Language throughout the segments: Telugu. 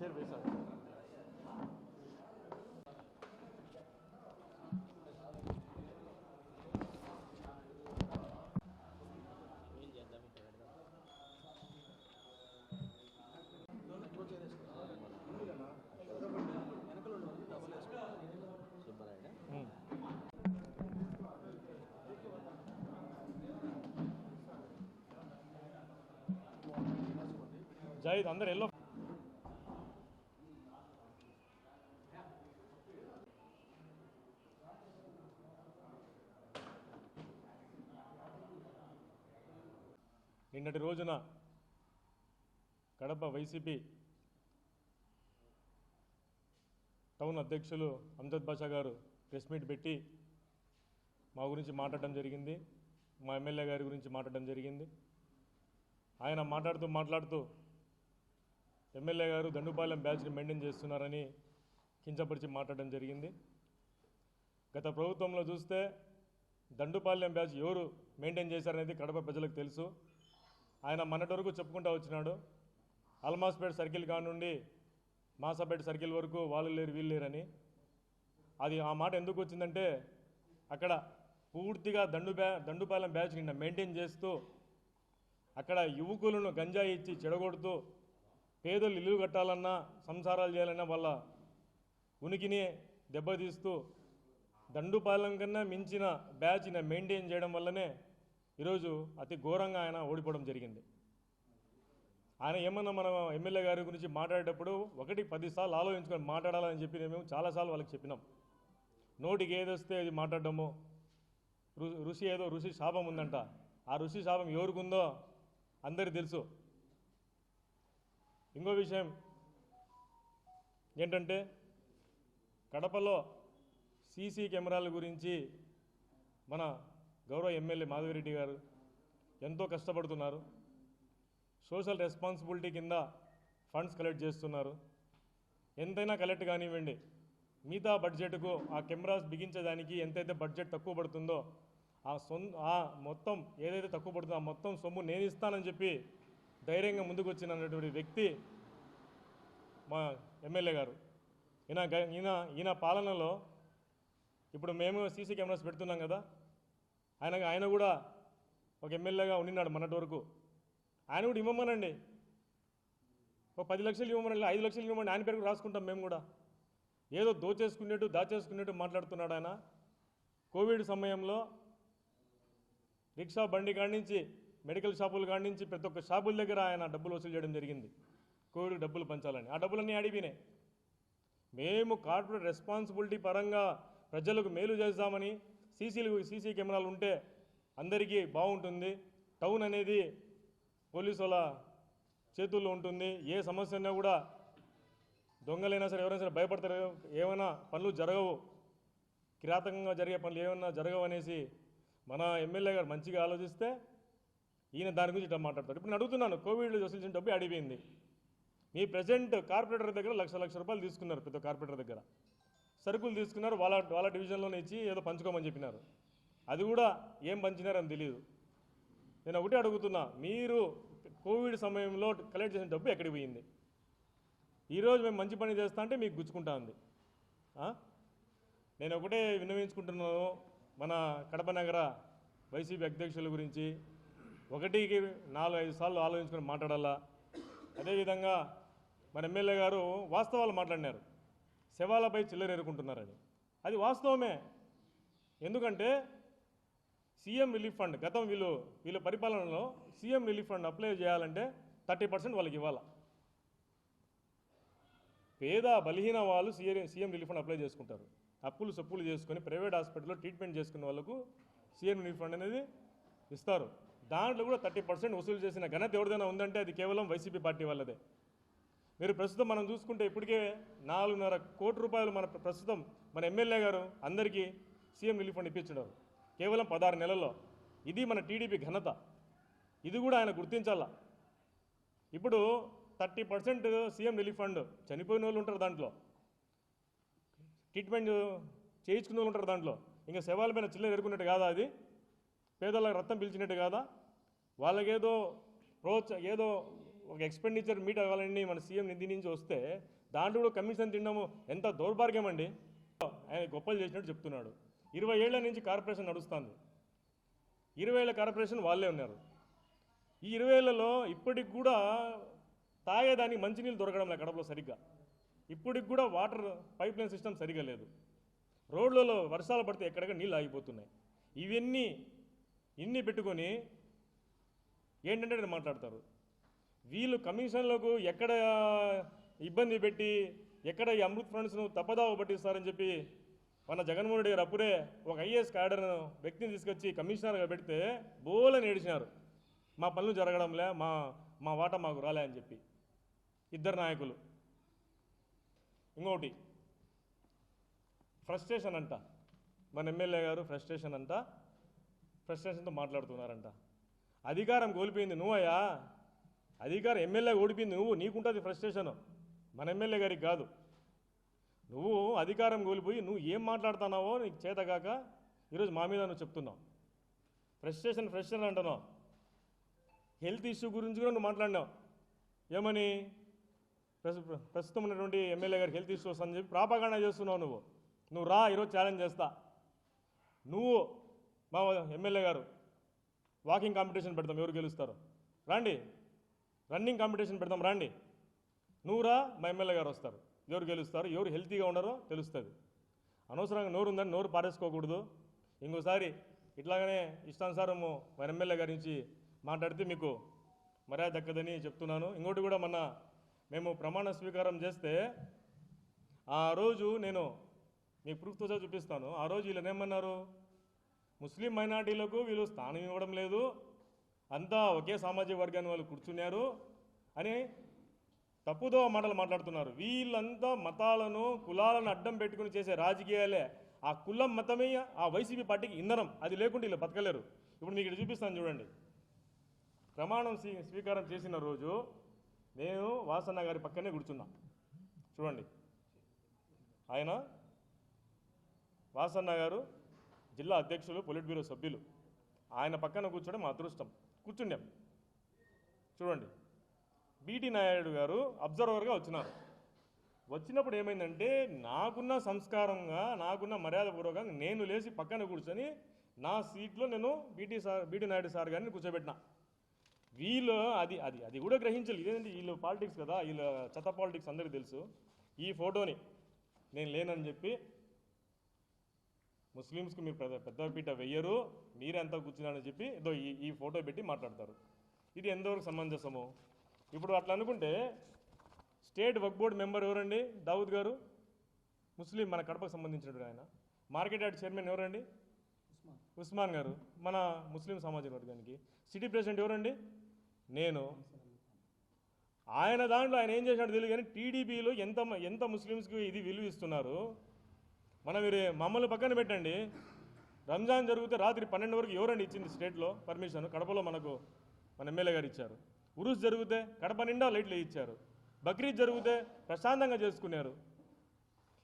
చైర్ వేశారు ఉమ్. జాయిద్ అందరు ఎల్లో కడప వైసీపీ టౌన్ అధ్యక్షులు అమ్జద్ బాషా గారు ప్రెస్ మీట్ పెట్టి మా గురించి మాట్లాడడం జరిగింది. మా ఎమ్మెల్యే గారి గురించి మాట్లాడడం జరిగింది. ఆయన మాట్లాడుతూ మాట్లాడుతూ ఎమ్మెల్యే గారు దండుపాలెం బ్యాచ్ని మెయింటైన్ చేస్తున్నారని కించపరిచి మాట్లాడడం జరిగింది. గత ప్రభుత్వంలో చూస్తే దండుపాలెం బ్యాచ్ ఎవరు మెయింటైన్ చేశారనేది కడప ప్రజలకు తెలుసు. ఆయన మొన్నటి వరకు చెప్పుకుంటూ వచ్చినాడు. అల్మాస్పేట్ సర్కిల్ కానుండి మాసాపేట సర్కిల్ వరకు వాళ్ళు లేరు వీళ్ళు లేరని. అది ఆ మాట ఎందుకు వచ్చిందంటే అక్కడ పూర్తిగా దండు బ్యా దండుపాలెం బ్యాచ్ కింద మెయింటైన్ చేస్తూ అక్కడ యువకులను గంజాయి ఇచ్చి చెడగొడుతూ పేదలు ఇల్లు కట్టాలన్నా సంసారాలు చేయాలన్నా వాళ్ళ ఉనికిని దెబ్బతీస్తూ దండుపాలెం కన్నా మించిన బ్యాచ్ మెయింటైన్ చేయడం వల్లనే ఈరోజు అతి ఘోరంగా ఆయన ఓడిపోవడం జరిగింది. ఆయన ఏమన్నా మనం ఎమ్మెల్యే గారి గురించి మాట్లాడేటప్పుడు ఒకటి పదిసార్లు ఆలోచించుకొని మాట్లాడాలని చెప్పి మేము చాలాసార్లు వాళ్ళకి చెప్పినాం. నోటికి ఏదొస్తే అది మాట్లాడడము. ఋషి ఏదో ఋషి శాపం ఉందంట. ఆ ఋషి శాపం ఎవరికుందో అందరికి తెలుసు. ఇంకో విషయం ఏంటంటే కడపలో సీసీ కెమెరాల గురించి మన గౌరవ ఎమ్మెల్యే మాధవిరెడ్డి గారు ఎంతో కష్టపడుతున్నారు. సోషల్ రెస్పాన్సిబిలిటీ కింద ఫండ్స్ కలెక్ట్ చేస్తున్నారు. ఎంతైనా కలెక్ట్ కానివ్వండి. మిగతా బడ్జెట్కు ఆ కెమెరాస్ బిగించడానికి ఎంతైతే బడ్జెట్ తక్కువ పడుతుందో ఆ సొం ఆ మొత్తం ఏదైతే తక్కువ పడుతుందో ఆ మొత్తం సొమ్ము నేను ఇస్తానని చెప్పి ధైర్యంగా ముందుకు వచ్చినటువంటి వ్యక్తి మా ఎమ్మెల్యే గారు. ఈయన ఈయన ఈయన పాలనలో ఇప్పుడు మేము సీసీ కెమెరాస్ పెడుతున్నాం కదా. ఆయన ఆయన కూడా ఒక ఎమ్మెల్యేగా ఉండినాడు మొన్నటి వరకు. ఆయన కూడా ఇవ్వమనండి. ఒక పది లక్షలు ఇవ్వమనండి ఐదు లక్షలు ఇవ్వమని ఆయన పేరు రాసుకుంటాం మేము కూడా. ఏదో దోచేసుకునేట్టు దాచేసుకునేట్టు మాట్లాడుతున్నాడు ఆయన. కోవిడ్ సమయంలో రిక్షా బండి కాడించి నుంచి మెడికల్ షాపులు కాడించి నుంచి ప్రతి ఒక్క షాపుల దగ్గర ఆయన డబ్బులు వసూలు చేయడం జరిగింది. కోవిడ్ డబ్బులు పంచాలని. ఆ డబ్బులన్నీ అడిగినాయి మేము కార్పొరేట్ రెస్పాన్సిబిలిటీ పరంగా ప్రజలకు మేలు చేస్తామని సీసీలు సీసీ కెమెరాలు ఉంటే అందరికీ బాగుంటుంది. టౌన్ అనేది పోలీసు వాళ్ళ చేతుల్లో ఉంటుంది. ఏ సమస్య ఉన్నా కూడా దొంగలైనా సరే ఎవరైనా సరే భయపడతారు. ఏమైనా పనులు జరగవు. కిరాతకంగా జరిగే పనులు ఏమైనా జరగవు అనేసి మన ఎమ్మెల్యే గారు మంచిగా ఆలోచిస్తే ఈయన దాని గురించి ఇట్లా మాట్లాడతాడు. ఇప్పుడు అడుగుతున్నాను కోవిడ్ వసూల్చిన డబ్బు అడిగిపోయింది మీ ప్రజెంట్ కార్పొరేటర్ దగ్గర లక్ష లక్ష రూపాయలు తీసుకున్నారు పెద్ద కార్పొరేటర్ దగ్గర. సరుకులు తీసుకున్నారు వాళ్ళ వాళ్ళ డివిజన్లోనే ఇచ్చి ఏదో పంచుకోమని చెప్పినారు. అది కూడా ఏం పంచినారని తెలియదు నేను ఒకటే అడుగుతున్నా మీరు కోవిడ్ సమయంలో కలెక్ట్ చేసిన డబ్బు ఎక్కడికి పోయింది? ఈరోజు మేము మంచి పని చేస్తా అంటే మీకు గుచ్చుకుంటా ఉంది నేను ఒకటే విన్నవించుకుంటున్నాను మన కడప నగర వైసీపీ అధ్యక్షుల గురించి ఒకటికి నాలుగు ఐదు సార్లు ఆలోచించుకొని మాట్లాడాలా? అదేవిధంగా మన ఎమ్మెల్యే గారు వాస్తవాలు మాట్లాడినారు. శవాలపై చిల్లరేరుకుంటున్నారని అది వాస్తవమే. ఎందుకంటే సీఎం రిలీఫ్ ఫండ్ గతం వీళ్ళు వీళ్ళ పరిపాలనలో సీఎం రిలీఫ్ ఫండ్ అప్లై చేయాలంటే థర్టీ పర్సెంట్ వాళ్ళకి ఇవ్వాలి. పేద బలహీన వాళ్ళు CM CM relief fund apply చేసుకుంటారు. అప్పులు సప్పులు చేసుకొని ప్రైవేట్ హాస్పిటల్లో ట్రీట్మెంట్ చేసుకునే వాళ్ళకు సీఎం రిలీఫ్ ఫండ్ అనేది ఇస్తారు. దాంట్లో కూడా థర్టీ పర్సెంట్ వసూలు చేసిన ఘనత ఎవరిదైనా ఉందంటే అది కేవలం వైసీపీ పార్టీ వాళ్ళదే. మీరు ప్రస్తుతం మనం చూసుకుంటే ఇప్పటికే నాలుగున్నర కోటి రూపాయలు మన ప్రస్తుతం మన ఎమ్మెల్యే గారు అందరికీ సీఎం రిలీఫ్ ఫండ్ ఇప్పించినారు కేవలం పదహారు నెలల్లో. ఇది మన టీడీపీ ఘనత. ఇది కూడా ఆయన గుర్తించాల? ఇప్పుడు thirty percent CM relief fund చనిపోయిన వాళ్ళు ఉంటారు దాంట్లో. ట్రీట్మెంట్ చేయించుకున్న వాళ్ళు ఉంటారు దాంట్లో. ఇంకా శవాల పైన చిల్లర ఎదుర్కొన్నట్టు కాదా అది? పేదలకు రక్తం పిలిచినట్టు కాదా? వాళ్ళకేదో ప్రోత్స ఏదో ఒక ఎక్స్పెండిచర్ మీట్ అవ్వాలని మన సీఎం నిధి నుంచి వస్తే దాంట్లో కూడా కమిషన్ తినడము ఎంత దౌర్భాగ్యం అండి ఆయన గొప్పలు చేసినట్టు చెప్తున్నాడు. ఇరవై ఏళ్ళ నుంచి కార్పొరేషన్ నడుస్తుంది. ఇరవై ఏళ్ళ కార్పొరేషన్ వాళ్ళే ఉన్నారు. ఈ ఇరవై ఏళ్ళలో ఇప్పటికి కూడా తాగేదానికి మంచినీళ్ళు దొరకడం లేదు కడపలో సరిగ్గా. ఇప్పటికి కూడా వాటర్ పైప్ లైన్ సిస్టమ్ సరిగా లేదు. రోడ్లలో వర్షాలు పడితే ఎక్కడెక్కడ నీళ్ళు ఆగిపోతున్నాయి. ఇవన్నీ ఇన్ని పెట్టుకొని ఏంటంటే నేను మాట్లాడతారు. వీళ్ళు కమిషన్లకు ఎక్కడ ఇబ్బంది పెట్టి ఎక్కడ ఈ అమృత్ ఫండ్స్ను తప్పదావ పట్టిస్తారని చెప్పి మన జగన్మోహన్ రెడ్డి గారు అప్పుడే ఒక ఐఏఎస్ క్యాడర్ వ్యక్తిని తీసుకొచ్చి కమిషనర్గా పెడితే బోలని ఏడిచినారు. మా పనులు జరగడంలే మా మా వాట మాకు రాలే అని చెప్పి. ఇద్దరు నాయకులు. ఇంకొకటి ఫ్రస్ట్రేషన్ అంట. మన ఎమ్మెల్యే గారు ఫ్రస్ట్రేషన్ అంట ఫ్రస్ట్రేషన్తో మాట్లాడుతున్నారంట. అధికారం కోల్పోయింది నువ్వయ్యా. అధికారం ఎమ్మెల్యే ఓడిపోయింది నువ్వు నీకుంటుంది ఫ్రస్ట్రేషన్. మన ఎమ్మెల్యే గారికి కాదు. నువ్వు అధికారం కోల్పోయి నువ్వు ఏం మాట్లాడుతున్నావో నీకు చేతగాక ఈరోజు మా మీద నువ్వు చెప్తున్నావు. ఫ్రస్ట్రేషన్ ఫ్రస్ట్రేషన్ అంటున్నావు. హెల్త్ ఇష్యూ గురించి కూడా నువ్వు మాట్లాడినావు. ఏమని? ప్రస్తు ప్రస్తుతం ఉన్నటువంటి ఎమ్మెల్యే గారికి హెల్త్ ఇష్యూస్ అని చెప్పి ప్రాపగాండా చేస్తున్నావు నువ్వు. నువ్వు రా ఈరోజు ఛాలెంజ్ చేస్తా. నువ్వు మా ఎమ్మెల్యే గారు వాకింగ్ కాంపిటీషన్ పెడతాం ఎవరు గెలుస్తారు. రండి. రన్నింగ్ కాంపిటీషన్ పెడతాం రండి. నువ్వు రా మా ఎమ్మెల్యే గారు వస్తారు. ఎవరు గెలుస్తారు ఎవరు హెల్తీగా ఉన్నారో తెలుస్తుంది. అనవసరంగా నోరు ఉందని నోరు పారేసుకోకూడదు. ఇంకోసారి ఇట్లాగనే ఇష్టానుసారము మన ఎమ్మెల్యే గారి నుంచి మాట్లాడితే మీకు మర్యాద దక్కదని చెప్తున్నాను. ఇంకోటి కూడా మన మేము ప్రమాణ స్వీకారం చేస్తే ఆ రోజు నేను మీకు ప్రూఫ్తో చూపిస్తాను. ఆ రోజు వీళ్ళు ఏమన్నారు? ముస్లిం మైనార్టీలకు వీళ్ళు స్థానం ఇవ్వడం లేదు. అంతా ఒకే సామాజిక వర్గాన్ని వాళ్ళు కూర్చున్నారు అని తప్పుదో మాటలు మాట్లాడుతున్నారు. వీళ్ళంతా మతాలను కులాలను అడ్డం పెట్టుకుని చేసే రాజకీయాలే. ఆ కులం మతమే ఆ వైసీపీ పార్టీకి ఇంధనం. అది లేకుండా వీళ్ళు బతకలేరు. ఇప్పుడు మీకు ఇక్కడ చూపిస్తాను చూడండి. ప్రమాణం స్వీ స్వీకారం చేసిన రోజు నేను వాసన్న గారి పక్కనే కూర్చున్నా. చూడండి. ఆయన వాసన్న గారు జిల్లా అధ్యక్షులు పొలిట్ బ్యూరో సభ్యులు. ఆయన పక్కన కూర్చోవడం మా అదృష్టం. కూర్చుండాం. చూడండి. బీటీ నాయుడు గారు అబ్జర్వర్గా వచ్చినారు. వచ్చినప్పుడు ఏమైందంటే నాకున్న సంస్కారంగా నాకున్న మర్యాదపూర్వకంగా నేను లేచి పక్కన కూర్చొని నా సీట్లో నేను BT sir BT Naidu sir గారిని కూర్చోబెట్టిన. వీళ్ళు అది అది అది కూడా గ్రహించాలి. ఇదేంటి వీళ్ళు పాలిటిక్స్ కదా వీళ్ళ చెత్త పాలిటిక్స్ అందరికీ తెలుసు. ఈ ఫోటోని నేను లేనని చెప్పి ముస్లిమ్స్కి మీరు పెద్ద పెద్ద పీట వెయ్యరు మీరెంత ఎంత కూర్చున్నారని చెప్పి ఏదో ఈ ఈ ఫోటో పెట్టి మాట్లాడతారు. ఇది ఎంతవరకు సమంజసము? ఇప్పుడు అట్లా అనుకుంటే స్టేట్ వక్ బోర్డు మెంబర్ ఎవరండి? దావుద్ గారు? ముస్లిం మన కడపకు సంబంధించిన ఆయన. మార్కెట్ యార్డ్ చైర్మన్ ఎవరండి? ఉస్మాన్ గారు. మన ముస్లిం సామాజిక వర్గానికి. సిటీ ప్రెసిడెంట్ ఎవరండి? నేను. ఆయన దాంట్లో ఆయన ఏం చేసినాడు తెలియదు కానీ టీడీపీలో ఎంత ఎంత ముస్లిమ్స్కి ఇది విలువ ఇస్తున్నారు మనం మీరు మమ్మల్ని పక్కన పెట్టండి. రంజాన్ జరిగితే రాత్రి పన్నెండు వరకు ఎవరండి ఇచ్చింది స్టేట్లో? పర్మిషన్. కడపలో మనకు మన ఎమ్మెల్యే గారు ఇచ్చారు. ఉరుస్ జరిగితే కడప నిండా లైట్లు ఇచ్చారు బక్రీద్ జరిగితే ప్రశాంతంగా చేసుకున్నారు.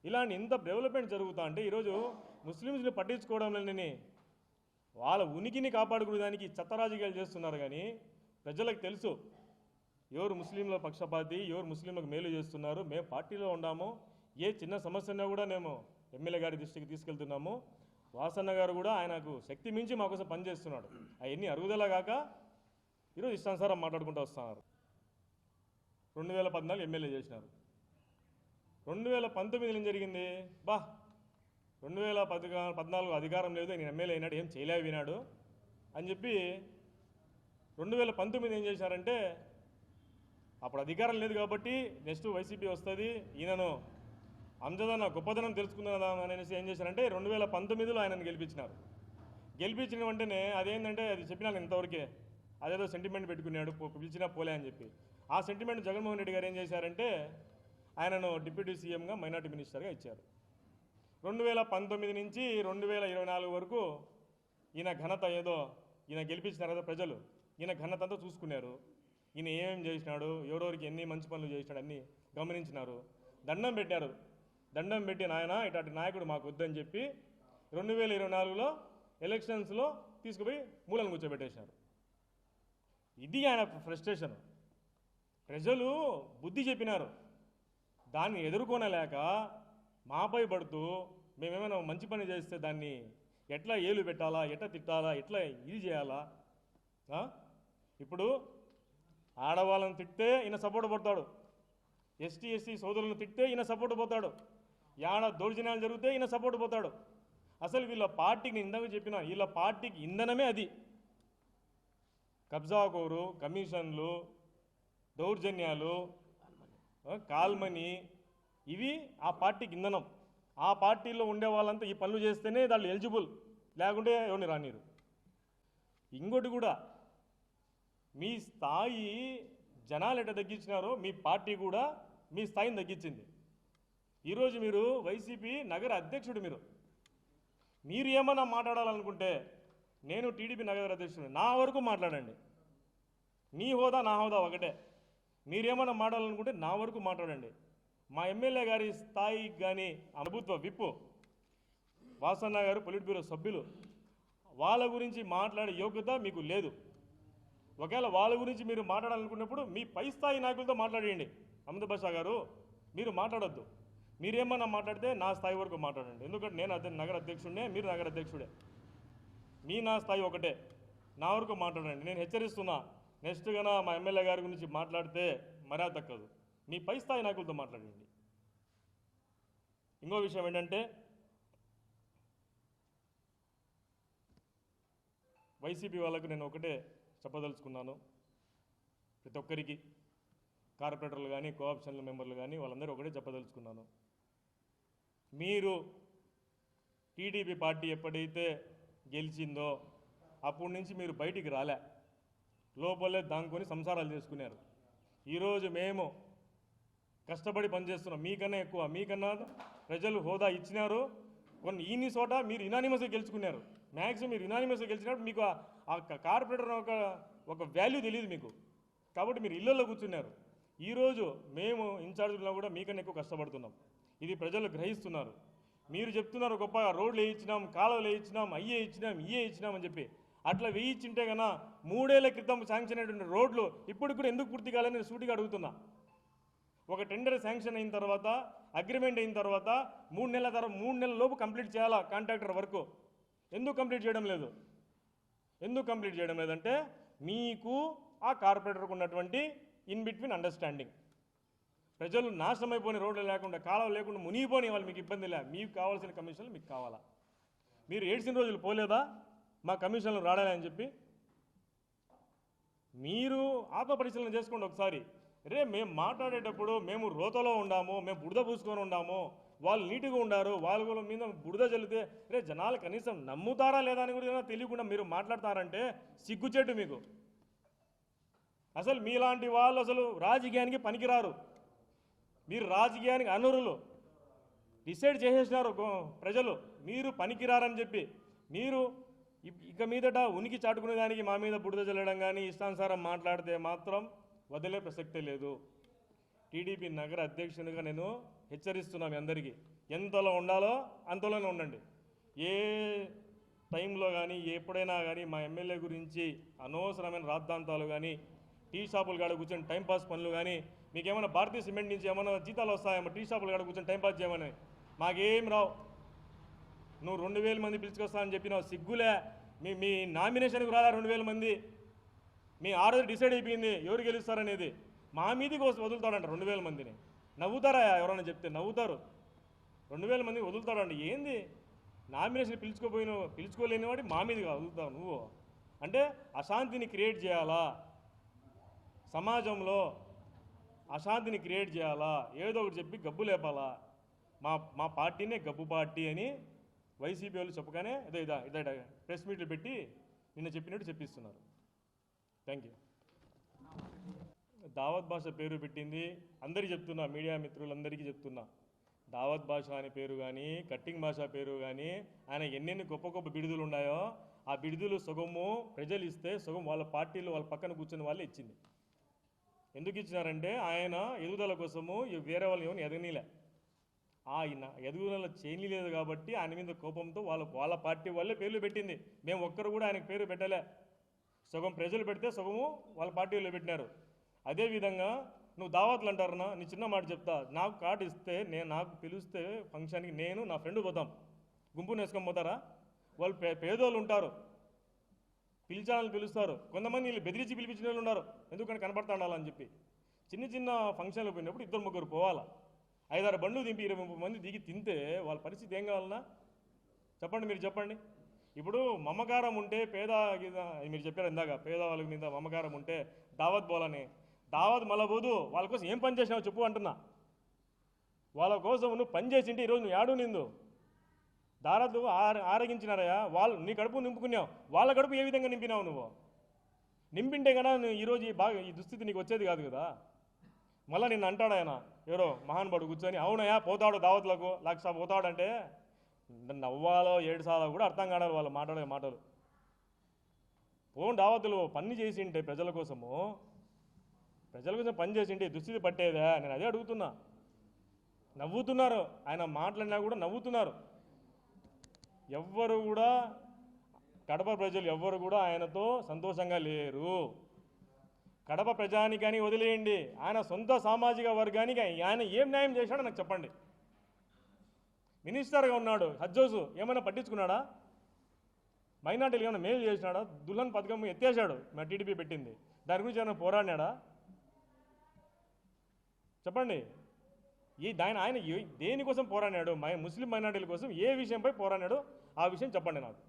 ఇలాంటి ఇంత డెవలప్మెంట్ జరుగుతా అంటే ఈరోజు ముస్లిమ్స్ని పట్టించుకోవడం లేని వాళ్ళ ఉనికిని కాపాడుకోవడానికి చెత్త చేస్తున్నారు కానీ ప్రజలకు తెలుసు. ఎవరు ముస్లింల పక్షపాతి ఎవరు ముస్లింలకు మేలు చేస్తున్నారు మేము పార్టీలో ఉన్నాము ఏ చిన్న సమస్య కూడా మేము ఎమ్మెల్యే గారి దృష్టికి తీసుకెళ్తున్నాము. వాసన్న గారు కూడా ఆయనకు శక్తి మించి మా కోసం పనిచేస్తున్నాడు. అవన్నీ అరుగుదల కాక ఈరోజు ఇష్టానుసారం మాట్లాడుకుంటూ వస్తున్నారు. రెండు వేల పద్నాలుగు ఎమ్మెల్యే చేసినారు. రెండు వేల పంతొమ్మిదిలో ఏం జరిగింది? బా రెండు వేల పద్గా పద్నాలుగు అధికారం లేదు నేను ఎమ్మెల్యే అయినాడు ఏం చేయలే వినాడు అని చెప్పి రెండు వేల పంతొమ్మిది ఏం చేశారంటే అప్పుడు అధికారం లేదు కాబట్టి నెక్స్ట్ వైసీపీ వస్తుంది ఈయనను అంజదన్న గొప్పదనం తెలుసుకుందాం అనేసి ఏం చేశారంటే రెండు వేల పంతొమ్మిదిలో ఆయనను గెలిపించినారు. గెలిపించిన వెంటనే అదేంటంటే అది చెప్పినాను ఇంతవరకే అదేదో సెంటిమెంట్ పెట్టుకున్నాడు పిలిచినా పోలే అని చెప్పి. ఆ సెంటిమెంట్ జగన్మోహన్ రెడ్డి గారు ఏం చేశారంటే ఆయనను డిప్యూటీ సీఎంగా మైనార్టీ మినిస్టర్గా ఇచ్చారు. రెండు వేల పంతొమ్మిది నుంచి రెండు వేల ఇరవై నాలుగు వరకు ఈయన ఘనత ఏదో ఈయన గెలిపించిన కదా ప్రజలు ఈయన ఘనత అంతా చూసుకున్నారు. ఈయన ఏమేం చేసినాడు ఎవరెవరికి ఎన్ని మంచి పనులు చేసినాడు అన్నీ గమనించినారు. దండం పెట్టారు దండం పెట్టి నాయన ఇటాటి నాయకుడు మాకు వద్దని చెప్పి రెండు వేల ఇరవై నాలుగులో ఎలక్షన్స్లో తీసుకుపోయి మూలను కూర్చోబెట్టేసినారు. ఇది ఆయన ఫ్రస్ట్రేషన్ ప్రజలు బుద్ధి చెప్పినారు. దాన్ని ఎదుర్కొనలేక మాపై పడుతూ మేమేమైనా మంచి పని చేస్తే దాన్ని ఎట్లా ఏలు పెట్టాలా ఎట్లా తిట్టాలా ఎట్లా ఇది చేయాలా? ఇప్పుడు ఆడవాళ్ళని తిట్టే ఈయన సపోర్ట్ పడతాడు ఎస్టీ ఎస్సీ సోదరులను తిట్టే ఈయన సపోర్ట్ పోతాడు. యాడ దౌర్జన్యాలు జరిగితే ఈయన సపోర్ట్ పోతాడు. అసలు వీళ్ళ పార్టీకి ఇందాక చెప్పిన వీళ్ళ పార్టీకి ఇంధనమే అది. కబ్జాకోరు కమిషన్లు దౌర్జన్యాలు కాల్మని ఇవి ఆ పార్టీకి ఇంధనం ఆ పార్టీలో ఉండే వాళ్ళంతా ఈ పనులు చేస్తేనే వాళ్ళు ఎలిజిబుల్. లేకుంటే ఎవరిని రానిరు. ఇంకోటి కూడా మీ స్థాయి జనాలు ఎట తగ్గించినారో మీ పార్టీ కూడా మీ స్థాయిని తగ్గించింది. ఈరోజు మీరు వైసీపీ నగర అధ్యక్షుడు మీరు. మీరు ఏమన్నా మాట్లాడాలనుకుంటే నేను టీడీపీ నగర అధ్యక్షుడు నా వరకు మాట్లాడండి. మీ హోదా నా హోదా ఒకటే. మీరేమన్నా మాట్లాడాలనుకుంటే నా వరకు మాట్లాడండి. మా ఎమ్మెల్యే గారి స్థాయికి కానీ ప్రభుత్వ విప్పు వాసన్న గారు పొలిట్ బ్యూరో సభ్యులు వాళ్ళ గురించి మాట్లాడే యోగ్యత మీకు లేదు. ఒకవేళ వాళ్ళ గురించి మీరు మాట్లాడాలనుకున్నప్పుడు మీ పై స్థాయి నాయకులతో మాట్లాడేయండి. అమిత బాషా గారు మీరు మాట్లాడొద్దు. మీరేమన్నా మాట్లాడితే నా స్థాయి వరకు మాట్లాడండి. ఎందుకంటే నేను అదే నగర అధ్యక్షుడే మీరు నగర అధ్యక్షుడే. మీ నా స్థాయి ఒకటే. నా వరకు మాట్లాడండి. నేను హెచ్చరిస్తున్నా. నెక్స్ట్ గన మా ఎమ్మెల్యే గారి గురించి మాట్లాడితే మర్యాద దక్కదు మీ పై స్థాయి నాయకులతో మాట్లాడండి. ఇంకో విషయం ఏంటంటే వైసీపీ వాళ్ళకు నేను ఒకటే చెప్పదలుచుకున్నాను. ప్రతి ఒక్కరికి కార్పొరేటర్లు కానీ కోఆప్షన్ల మెంబర్లు కానీ వాళ్ళందరూ ఒకటే చెప్పదలుచుకున్నాను. మీరు టీడీపీ పార్టీ ఎప్పుడైతే గెలిచిందో అప్పటి నుంచి మీరు బయటికి రాలే. లోపలే దాంకొని సంసారాలు చేసుకున్నారు. ఈరోజు మేము కష్టపడి పనిచేస్తున్నాం. మీకన్నా ఎక్కువ మీకన్నా ప్రజలు హోదా ఇచ్చినారు. కొన్ని ఈని చోట మీరు ఇనానిమస్గా గెలుచుకున్నారు. మ్యాక్సిమం మీరు ఇనానిమస్గా గెలిచినప్పుడు మీకు ఆ- ఆ కార్పొరేటర్ ఒక ఒక వాల్యూ తెలియదు మీకు. కాబట్టి మీరు ఇళ్ళల్లో కూర్చున్నారు. ఈరోజు మేము ఇన్ఛార్జ్లో కూడా మీకన్నా ఎక్కువ కష్టపడుతున్నాం. ఇది ప్రజలు గ్రహిస్తున్నారు. మీరు చెప్తున్నారు గొప్ప రోడ్లు వేయించినాం కాలువలు వేయించినాం అయ్యే ఇచ్చినాం ఇయ్యే ఇచ్చినాం అని చెప్పి. అట్లా వేయించింటే కన్నా మూడేళ్ళ క్రితం శాంక్షన్ అయినటువంటి రోడ్లు ఇప్పుడు కూడా ఎందుకు పూర్తి కాలని నేను సూటిగా అడుగుతున్నా. ఒక టెండర్ శాంక్షన్ అయిన తర్వాత అగ్రిమెంట్ అయిన తర్వాత మూడు నెలల తర్వాత మూడు నెలల లోపు కంప్లీట్ చేయాలా కాంట్రాక్టర్ వర్క్? ఎందుకు కంప్లీట్ చేయడం లేదు? ఎందుకు కంప్లీట్ చేయడం లేదంటే మీకు ఆ కార్పొరేటర్కు ఉన్నటువంటి ఇన్ బిట్వీన్ అండర్స్టాండింగ్. ప్రజలు నాశనమైపోయిన రోడ్లు లేకుండా కాలువ లేకుండా మునిగిపోయిన వాళ్ళు మీకు ఇబ్బంది లే. మీకు కావాల్సిన కమిషన్లు మీకు కావాలా? మీరు ఏడ్చిన రోజులు పోలేదా? మా కమిషన్లు రాడాలి అని చెప్పి? మీరు ఆత్మ పరిశీలన చేసుకోండి ఒకసారి. రే మేము మాట్లాడేటప్పుడు మేము రోతలో ఉండాము మేము బురద పూసుకొని ఉండాము వాళ్ళు నీట్గా ఉండారు వాళ్ళ మీద బురద చల్లితే రే జనాలు కనీసం నమ్ముతారా లేదా అని కూడా తెలియకుండా మీరు మాట్లాడతారంటే సిగ్గుచెట్టు మీకు. అసలు మీలాంటి వాళ్ళు అసలు రాజకీయానికి పనికిరారు. మీరు రాజకీయానికి అనర్హులు. డిసైడ్ చేసేసినారు ప్రజలు. మీరు పనికిరారని చెప్పి. మీరు ఇ- ఇక మీదట ఉనికి చాటుకునే దానికి మా మీద బుడిద చల్లడం కానీ ఇష్టానుసారం మాట్లాడితే మాత్రం వదిలే ప్రసక్తే లేదు. టీడీపీ నగర అధ్యక్షునిగా నేను హెచ్చరిస్తున్నా మీ అందరికీ. ఎంతలో ఉండాలో అంతలోనే ఉండండి. ఏ టైంలో కానీ ఎప్పుడైనా కానీ మా ఎమ్మెల్యే గురించి అనవసరమైన రాద్ధాంతాలు కానీ టీ షాపులు కాడ కూర్చొని టైంపాస్ పనులు కానీ మీకేమైనా భారతీయ సిమెంట్ నుంచి ఏమైనా జీతాలు వస్తాయేమో టీ షాపులు కాడ కూర్చొని టైంపాస్ చేయమని. మాకేం రావు. నువ్వు రెండు వేల మంది పిలుచుకొస్తా అని చెప్పినావు. సిగ్గులే. మీ మీ నామినేషన్కి రాలా రెండు వేల మంది. మీ ఆ రోజు డిసైడ్ అయిపోయింది. ఎవరు గెలుస్తారనేది మా మీదకి వస్తు వదులుతాడంట రెండు వేల మందిని. నవ్వుతారా? ఎవరైనా చెప్తే నవ్వుతారు. రెండు వేల మంది వదులుతాడండి ఏంది? నామినేషన్ పిలుచుకోపోయిన పిలుచుకోలేని వాడి మా మీదగా వదులుతావు నువ్వు. అంటే అశాంతిని క్రియేట్ చేయాలా? సమాజంలో అశాంతిని క్రియేట్ చేయాలా? ఏదో ఒకటి చెప్పి గబ్బు లేపాలా? మా మా పార్టీనే గబ్బు పార్టీ అని వైసీపీ వాళ్ళు చెప్పగానే ఇదో ఇదా ఇదా ప్రెస్ మీట్లు పెట్టి నిన్న చెప్పినట్టు చెప్పిస్తున్నారు. థ్యాంక్ యూ దావత్ భాష పేరు పెట్టింది. అందరికీ చెప్తున్నా మీడియా మిత్రులందరికీ చెప్తున్నా. దావత్ భాష అనే పేరు కానీ కట్టింగ్ భాష పేరు కానీ ఆయన ఎన్నెన్ని గొప్ప గొప్ప బిడుదలు ఉన్నాయో ఆ బిడుదలు సగము ప్రజలు ఇస్తే సగం వాళ్ళ పార్టీలు వాళ్ళ పక్కన కూర్చొని వాళ్ళే ఇచ్చింది. ఎందుకు ఇచ్చినారంటే ఆయన ఎదుగుదల కోసము వేరే వాళ్ళు ఎవరిని ఎదగనీలే. ఆయన ఎదుగుదల చేయలేదు కాబట్టి ఆయన మీద కోపంతో వాళ్ళ వాళ్ళ పార్టీ వాళ్ళే పేర్లు పెట్టింది. మేము ఒక్కరు కూడా ఆయనకు పేరు పెట్టలే. సగం ప్రజలు పెడితే సగము వాళ్ళ పార్టీ వాళ్ళు పెట్టినారు. అదేవిధంగా నువ్వు దావత్లు అంటారనా? నీ చిన్న మాట చెప్తా. నాకు కార్డు ఇస్తే నేను నాకు పిలిస్తే ఫంక్షన్కి నేను నా ఫ్రెండ్ పోతాం. గుంపుని వేసుకొని పోతారా? వాళ్ళు పే పేదోళ్ళు ఉంటారు. పిలిచాలని పిలుస్తారు. కొంతమంది వీళ్ళు బెదిరించి పిలిపించిన వాళ్ళు ఉన్నారు. ఎందుకంటే కనపడతా ఉండాలని చెప్పి. చిన్న చిన్న ఫంక్షన్లు పోయినప్పుడు ఇద్దరు ముగ్గురు పోవాలా? ఐదారు బండ్లు దింపి ఇరవై ముప్పై మంది దిగి తింటే వాళ్ళ పరిస్థితి ఏం కావాలన్నా? చెప్పండి మీరు చెప్పండి. ఇప్పుడు మమకారం ఉంటే పేద మీరు చెప్పారు ఇందాక పేద వాళ్ళ మీద మమకారం ఉంటే దావత్ పోలని దావత్ మళ్ళా వాళ్ళ కోసం ఏం పని చేసినావు చెప్పు అంటున్నా. వాళ్ళ కోసం నువ్వు పని చేసింటే ఈరోజు నువ్వు యాడు నిందు దారాలు ఆర ఆరగించినారయ్యా. వాళ్ళు నీ కడుపు నింపుకున్నావు. వాళ్ళ కడుపు ఏ విధంగా నింపినావు నువ్వు? నింపింటే కదా నువ్వు ఈరోజు బాగా ఈ దుస్థితి నీకు వచ్చేది కాదు కదా? మళ్ళీ నిన్ను అంటాడు ఆయన. ఎవరో మహానుభావుడు కూర్చొని అవునయ్యా పోతాడు దావతులకు. లక్ష పోతాడంటే నవ్వాలో ఏడుసాలో కూడా అర్థం కాడాలి వాళ్ళు మాట్లాడే మాటలు. పోను దావతులు పని చేసి ఉంటే ప్రజల కోసము? ప్రజల కోసం పని చేసి ఉంటే దుస్థితి పట్టేదా? నేను అదే అడుగుతున్నా. నవ్వుతున్నారు. ఆయన మాట్లాడినా కూడా నవ్వుతున్నారు. ఎవ్వరు కూడా కడప ప్రజలు ఎవ్వరు కూడా ఆయనతో సంతోషంగా లేరు. కడప ప్రజానికని వదిలేయండి. ఆయన సొంత సామాజిక వర్గానికి ఆయన ఏం న్యాయం చేశాడో నాకు చెప్పండి. మినిస్టర్గా ఉన్నాడు. హజ్జోసు ఏమైనా పట్టించుకున్నాడా? మైనార్టీలు ఏమైనా మేలు చేసినాడా? దుల్హన్ పథకం ఎత్తేసాడు మా టీడీపీ పెట్టింది. దాని గురించి ఏమైనా పోరాడినాడా? చెప్పండి. ఈ దాని ఆయన దేనికోసం పోరాడాడు ముస్లిం మైనార్టీల కోసం ఏ విషయంపై పోరాడాడో ఆ విషయం చెప్పండి నాకు.